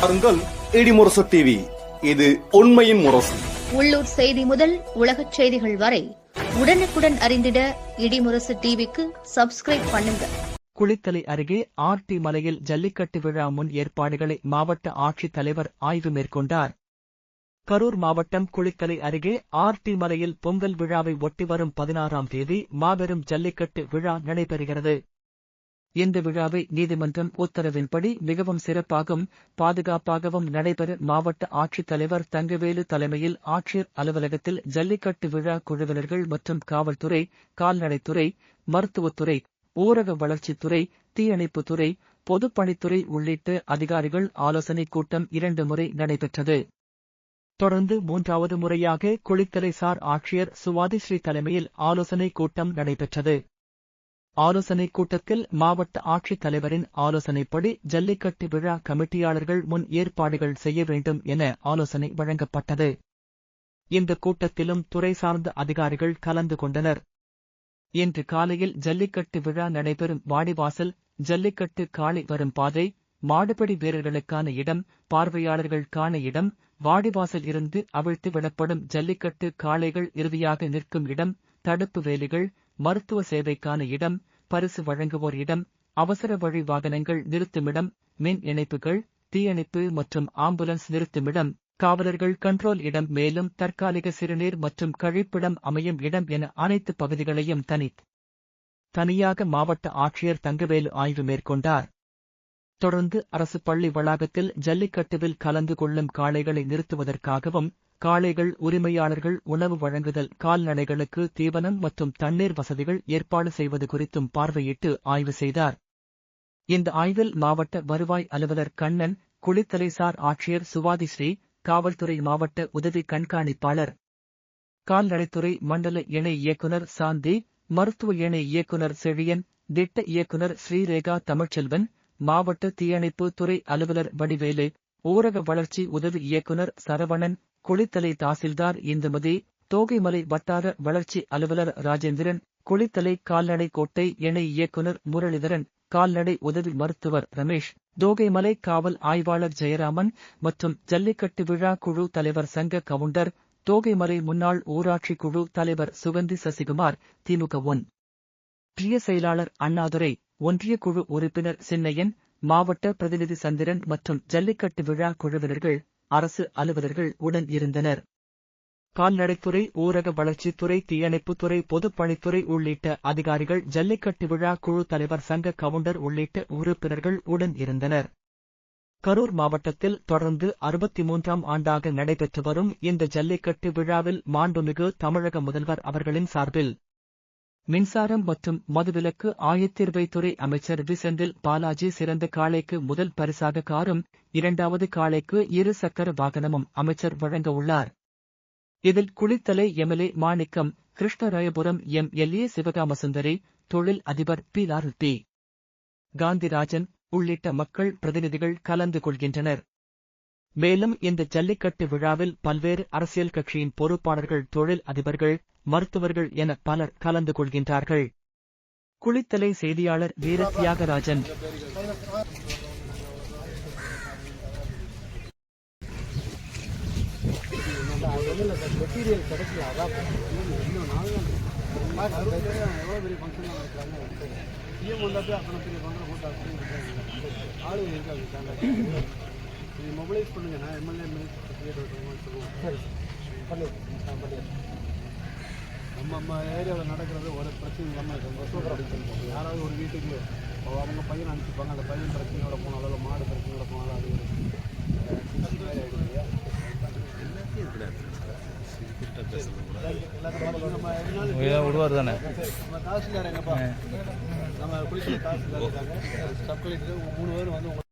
பாருங்கள் இடிமுரசு டிவி இது உண்மையின் முரசு. உள்ளூர் செய்தி முதல் உலகச் செய்திகள் வரை உடனுக்குடன் அறிந்திட இடிமுரசு டிவிக்கு சப்ஸ்கிரைப் பண்ணுங்க. குளித்தலை அருகே ஆர்டி மலையில் ஜல்லிக்கட்டு விழா முன் ஏற்பாடுகளை மாவட்ட ஆட்சித் தலைவர் ஆய்வு மேற்கொண்டார். கரூர் மாவட்டம் குளித்தலை அருகே ஆர்டி மலையில் பொங்கல் விழாவை ஒட்டி வரும் பதினாறாம் தேதி மாபெரும் ஜல்லிக்கட்டு விழா நடைபெறுகிறது. இந்த விழாவை நீதிமன்றம் உத்தரவின்படி மிகவும் சிறப்பாகவும் பாதுகாப்பாகவும் நடைபெற மாவட்ட ஆட்சித்தலைவர் தங்கவேலு தலைமையில் ஆட்சியர் அலுவலகத்தில் ஜல்லிக்கட்டு விழா குழுவினர்கள் மற்றும் காவல்துறை கால்நடைத்துறை மருத்துவத்துறை ஊரக வளர்ச்சித்துறை தீயணைப்புத்துறை பொதுப்பணித்துறை உள்ளிட்ட அதிகாரிகள் ஆலோசனைக் கூட்டம் இரண்டு முறை நடைபெற்றது. தொடர்ந்து மூன்றாவது முறையாக குளித்தலை சார் ஆட்சியர் சுவாதிஸ்ரீ தலைமையில் ஆலோசனைக் கூட்டம் நடைபெற்றது. ஆலோசனைக் கூட்டத்தில் மாவட்ட ஆட்சித் தலைவரின் ஆலோசனைப்படி ஜல்லிக்கட்டு விழா கமிட்டியாளர்கள் முன் ஏற்பாடுகள் செய்ய வேண்டும் என ஆலோசனை வழங்கப்பட்டது. இந்த கூட்டத்திலும் துறை சார்ந்த அதிகாரிகள் கலந்து கொண்டனர். இன்று காலையில் ஜல்லிக்கட்டு விழா நடைபெறும் வாடிவாசல் ஜல்லிக்கட்டு காளை வரும் பாதை மாடுபடி வீரர்களுக்கான இடம் பார்வையாளர்களுக்கான இடம் வாடிவாசல் இருந்து அவிழ்த்து விடப்படும் ஜல்லிக்கட்டு காளைகள் இறுதியாக நிற்கும் இடம் தடுப்பு வேலிகள் மருத்துவ சேவைக்கான இடம் பரிசு வழங்குவோர் இடம் அவசர வழி வாகனங்கள் நிறுத்துமிடம் மின் இணைப்புகள் தீயணைப்பு மற்றும் ஆம்புலன்ஸ் நிறுத்துமிடம் காவலர்கள் கண்ட்ரோல் இடம் மேலும் தற்காலிக சிறுநீர் மற்றும் கழிப்பிடம் அமையும் இடம் என அனைத்து பகுதிகளையும் தனித் தனியாக மாவட்ட ஆட்சியர் தங்கவேலு ஆய்வு மேற்கொண்டார். தொடர்ந்து அரசு பள்ளி வளாகத்தில் ஜல்லிக்கட்டுவில் கலந்து கொள்ளும் காளைகளை நிறுத்துவதற்காகவும் காளைகள் உரிமையாளர்கள் உணவு வழங்குதல் கால்நடைகளுக்கு தீவனம் மற்றும் தண்ணீர் வசதிகள் ஏற்பாடு செய்வது குறித்தும் பார்வையிட்டு ஆய்வு செய்தார். இந்த ஆய்வில் மாவட்ட வருவாய் அலுவலர் கண்ணன் குளித்தலைசார் ஆட்சியர் சுவாதிஸ்ரீ காவல்துறை மாவட்ட உதவி கண்காணிப்பாளர். கால்நடைத்துறை மண்டல இணை இயக்குனர் சாந்தி மருத்துவ இணை இயக்குனர் செழியன் திட்ட இயக்குனர் ஸ்ரீரேகா தமிழ்ச்செல்வன் மாவட்ட தீயணைப்பு துறை அலுவலர் வடிவேலு ஊரக வளர்ச்சி உதவி இயக்குனர் சரவணன் குளித்தலை தாசில்தார் இந்துமதி தோகைமலை வட்டார வளர்ச்சி அலுவலர் ராஜேந்திரன் குளித்தலை கால்நடை கோட்டை இணை இயக்குனர் முரளிதரன் கால்நடை உதவி மருத்துவர் ரமேஷ் தோகைமலை காவல் ஆய்வாளர் ஜெயராமன் மற்றும் ஜல்லிக்கட்டு விழா குழு தலைவர் சங்க கவுண்டர் தோகைமலை முன்னாள் ஊராட்சி குழு தலைவர் சுகந்தி சசிகுமார் திமுக ஒன். பிரிய செயலாளர் அண்ணாதுரை ஒன்றிய குழு உறுப்பினர் சின்னையன் மாவட்ட பிரதிநிதி சந்திரன் மற்றும் ஜல்லிக்கட்டு விழா குழுவினர்கள் அரசு அலுவலர்கள் உடன் இருந்தனர். கால்நடைத்துறை ஊரக வளர்ச்சித்துறை தீயணைப்புத்துறை பொதுப்பணித்துறை உள்ளிட்ட அதிகாரிகள் ஜல்லிக்கட்டு விழா குழு தலைவர் சங்க கவுண்டர் உள்ளிட்ட உறுப்பினர்கள் உடன் இருந்தனர். கரூர் மாவட்டத்தில் தொடர்ந்து அறுபத்தி மூன்றாம் ஆண்டாக நடைபெற்று வரும் இந்த ஜல்லிக்கட்டு விழாவில் மாண்புமிகு தமிழக முதல்வர் அவர்களின் சார்பில் மின்சாரம் மற்றும் மதுவிலக்கு ஆயத்தீர்வைத்துறை அமைச்சர் வி செந்தில் பாலாஜி சிறந்த காளைக்கு முதல் பரிசாக காரும் இரண்டாவது காளைக்கு இரு சக்கர வாகனமும் அமைச்சர் வழங்க உள்ளார். இதில் Kulithalai MLA Manickam Krishnarayapuram MLA Sivakamasundari தொழில் அதிபர் பி லால் பி காந்திராஜன் உள்ளிட்ட மக்கள் பிரதிநிதிகள் கலந்து கொள்கின்றனர். மேலும் இந்த ஜல்லிக்கட்டு விழாவில் பல்வேறு அரசியல் கட்சியின் பொறுப்பாளர்கள் தொழில் அதிபர்கள் மருத்துவர்கள் என பலர் கலந்து கொள்கின்றார்கள். குளித்தலை செய்தியாளர் வீர தியாகராஜன் நீங்கள் மொபைலைஸ் பண்ணுங்க நான் எம்எல்ஏ சொல்லுவோம் சரி பண்ணி பண்ணிடுறேன் நம்ம நம்ம ஏரியாவில் நடக்கிறது ஒரு பிரச்சனை இல்லாமல் சந்தோஷம் யாராவது ஒரு வீட்டுக்கு அவங்க பையன் அனுப்பிப்பாங்க அந்த பையன் பிரச்சனையோட போனாலோ இல்லை மாடு பிரச்சனையோட போனாலோ அது ஒரு விடுவார் தானே? நம்ம தாசில்தார் எங்கப்பா நம்ம குளிக்கல தாசில்தார் இருக்காங்க. சப் கலெக்டர் மூணு பேரும் வந்து